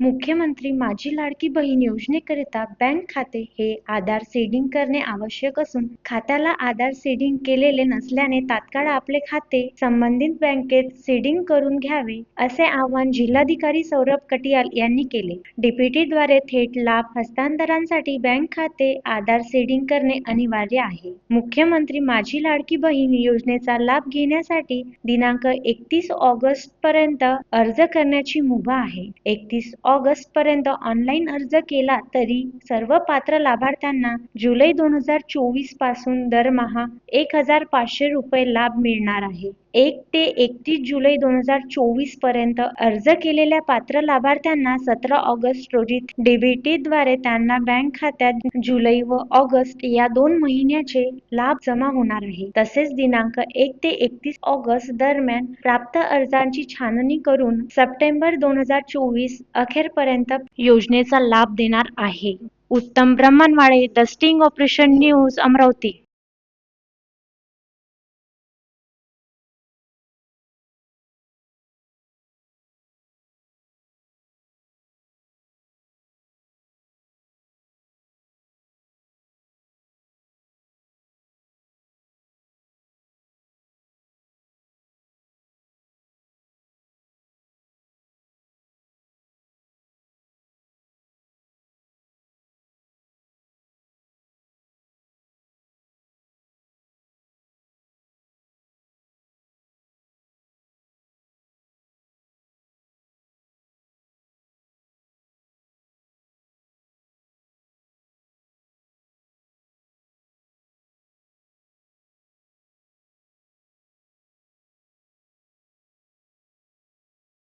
मुख्यमंत्री माझी लाडकी बहीण योजनेकरिता बँक खाते हे आधार सेडिंग करणे आवश्यक असून खात्याला आधार सेडिंग केलेले नसल्याने तात्काळ आपले खाते संबंधित बँकेत सेडिंग करून घ्यावे असे आवाहन जिल्हाधिकारी सौरभ कटियाल यांनी केले. डीपीटीद्वारे थेट लाभ हस्तांतरणासाठी बँक खाते आधार सेडिंग करणे अनिवार्य आहे. मुख्यमंत्री माझी लाडकी बहीण योजनेचा लाभ घेण्यासाठी दिनांक एकतीस ऑगस्ट पर्यंत अर्ज करण्याची मुभा आहे. एकतीस ऑगस्ट पर्यंत ऑनलाईन अर्ज केला तरी सर्व पात्र लाभार्थ्यांना जुलै दोन हजार चोवीसपासून दरमहा एक हजार पाचशे रुपये लाभ मिळणार आहे. एक ते एकतीस जुलै दोन हजार चोवीसपर्यंत अर्ज केलेल्या पात्र लाभार्थ्यांना सतरा ऑगस्ट रोजी डीबीटी द्वारे त्यांना बँक खात्यात जुलै व ऑगस्ट या दोन महिन्याचे लाभ जमा होणार आहे. तसेच दिनांक एक ते एकतीस ऑगस्ट दरम्यान प्राप्त अर्जांची छाननी करून सप्टेंबर दोन हजार चोवीस अखेरपर्यंत योजनेचा लाभ देणार आहे. Uttam Brahmanwale the sting operation news Amravati.